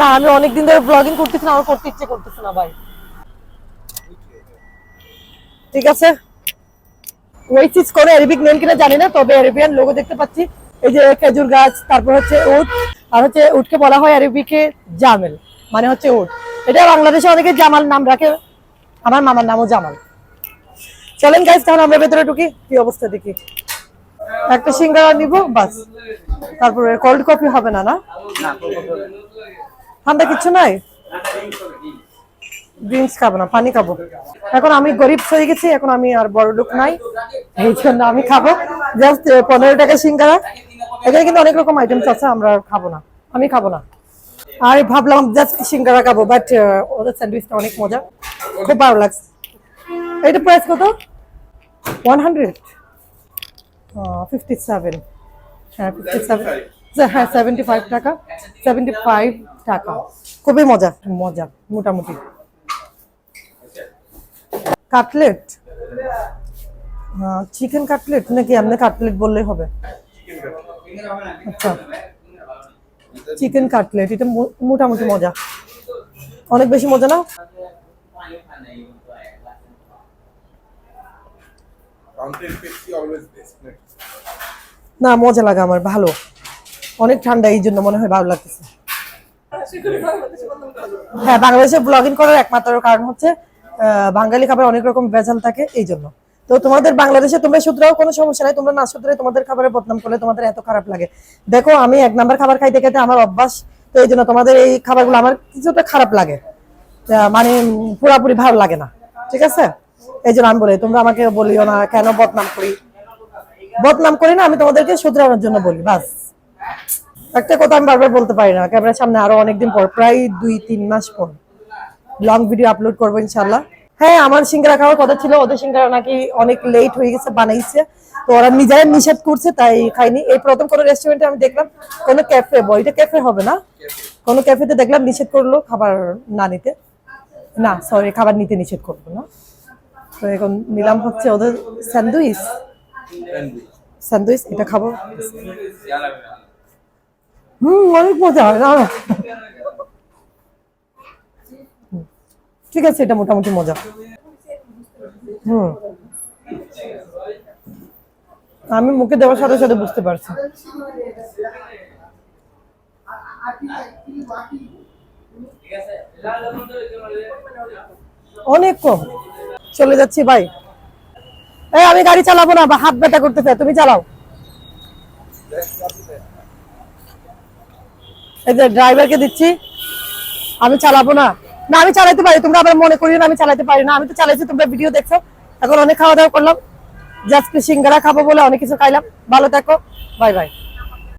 না, আমি অনেকদিন ধরে ব্লগিং করতেছি না, আমার করতে ইচ্ছে করতেছে না ভাই। ঠিক আছে? ওই ওয়েসিস করে অ্যারাবিক নেম কিনা জানি না, তবে অ্যারাবিয়ান লোগো দেখতে পাচ্ছি। এই যে খেজুর গাছ, তারপর হচ্ছে উট, আর হচ্ছে উটকে বলা হয় অ্যারাবিকে জামেল মানে হচ্ছে উট। এটা বাংলাদেশে অনেকে জামাল নাম রাখে, আমার মামার নামও জামাল। চলেন গাইজ তাহলে আমরা ভেতরে ঢুকি, কি অবস্থা দেখি। একটা সিঙ্গারা নিব, বাস। তারপরে কোল্ড কফি হবে না না। ঠান্ডা কিছু নাই? ড্রিঙ্কস খাব না, পানি খাব। এখন আমি গরিব হয়ে গেছি, এখন আমি আর বড় লোক নাই, এই জন্য আমি খাব। জাস্ট পনেরো টাকা সিঙ্গারা। এখানে কিন্তু অনেক রকম আইটেমস আছে, আমরা খাব না। আমি খাব না। আর ভাবলাম জাস্ট সিঙ্গারা খাব বাট ওদের স্যান্ডউইচটা অনেক মজা। খুব ভালো লাগছে। এটা প্রাইস কত? ওয়ান হান্ড্রেড ফিফটি সেভেন হ্যাঁ ফিফটি সেভেন হ্যাঁ সেভেন্টি ফাইভ টাকা। সেভেন্টি ফাইভ টাকা। খুবই মজা মজা মোটামুটি। কাটলেট? চিকেন কাটলেট নাকি এমনি কাটলেট বললেই হবে? আচ্ছা। চিকেন কাটলেট এটা মোটামুটি মজা। অনেক বেশি মজা না. না মজা লাগে আমার ভালো। অনেক ঠান্ডা, এই জন্য মনে হয় ভালো লাগতেছে। হ্যাঁ বাংলাদেশে ব্লগিং করার একমাত্র কারণ হচ্ছে বাঙালি খাবার অনেক রকম ভেজাল থাকে, এই জন্য। তো তোমাদের বাংলাদেশে তোমরা শুধরাও কোনো সমস্যা নাই, তোমরা না শুধরে তোমাদের খাবারের বদনাম করলে তোমাদের এত খারাপ লাগে। দেখো, আমি এক নাম্বার খাবার খাইতে খাইতে আমার অভ্যাস, তো এই জন্য তোমাদের এই খাবারগুলো আমার কিছুটা খারাপ লাগে। মানে পুরাপুরি ভালো লাগে না, ঠিক আছে? এই জন্য আমি বলি, তোমরা আমাকে বলিও না, কেন বদনাম করি? বদনাম করি না, আমি তোমাদেরকে শুধরানোর জন্য বলি, বাস। একটা কথা আমি বারবার বলতে পারি না। ক্যামেরার সামনে আরও অনেকদিন পর প্রায় দুই তিন মাস পর লং ভিডিও আপলোড করব ইনশাল্লাহ হ্যাঁ আমার সিঙ্গারা খাওয়ার কথা ছিল ওদের সিঙ্গারা নাকি অনেক লেট হয়ে গেছে বানাইছে। তো ওরা নিজেরাই নিষেধ করছে তাই খাইনি। এই প্রথম কোনো রেস্টুরেন্টে আমি দেখলাম কোনো ক্যাফে বইটা ক্যাফে হবে না। কোনো ক্যাফেতে দেখলাম নিষেধ করল খাবার না নিতে। না সরি খাবার নিতে নিষেধ করল না। তো এখন নিলাম হচ্ছে ওদের স্যান্ডউইচ। স্যান্ডউইচ এটা খাব। হুম, অনেক মজা না? ঠিক আছে, এটা মোটামুটি মজা। হুম। আমি মুখে দেওয়ার সাথে সাথে বুঝতে পারছি। অনেক কম। চলে যাচ্ছি, ভাই। আমি গাড়ি চালাবো না, বা হাত ব্যথা করতেছে, তুমি চালাও। এই ড্রাইভারকে দিচ্ছি। আমি চালাবো না। না, আমি চালাতে পারি, তোমরা আবার মনে করিও না আমি চালাতে পারি না। আমি তো চালাইছি, তোমরা ভিডিও দেখছ। এখন অনেক খাওয়া দাওয়া করলাম জাস্ট সিঙ্গারা খাব বলে অনেক কিছু খাইলাম। ভালো থাকো। Bye bye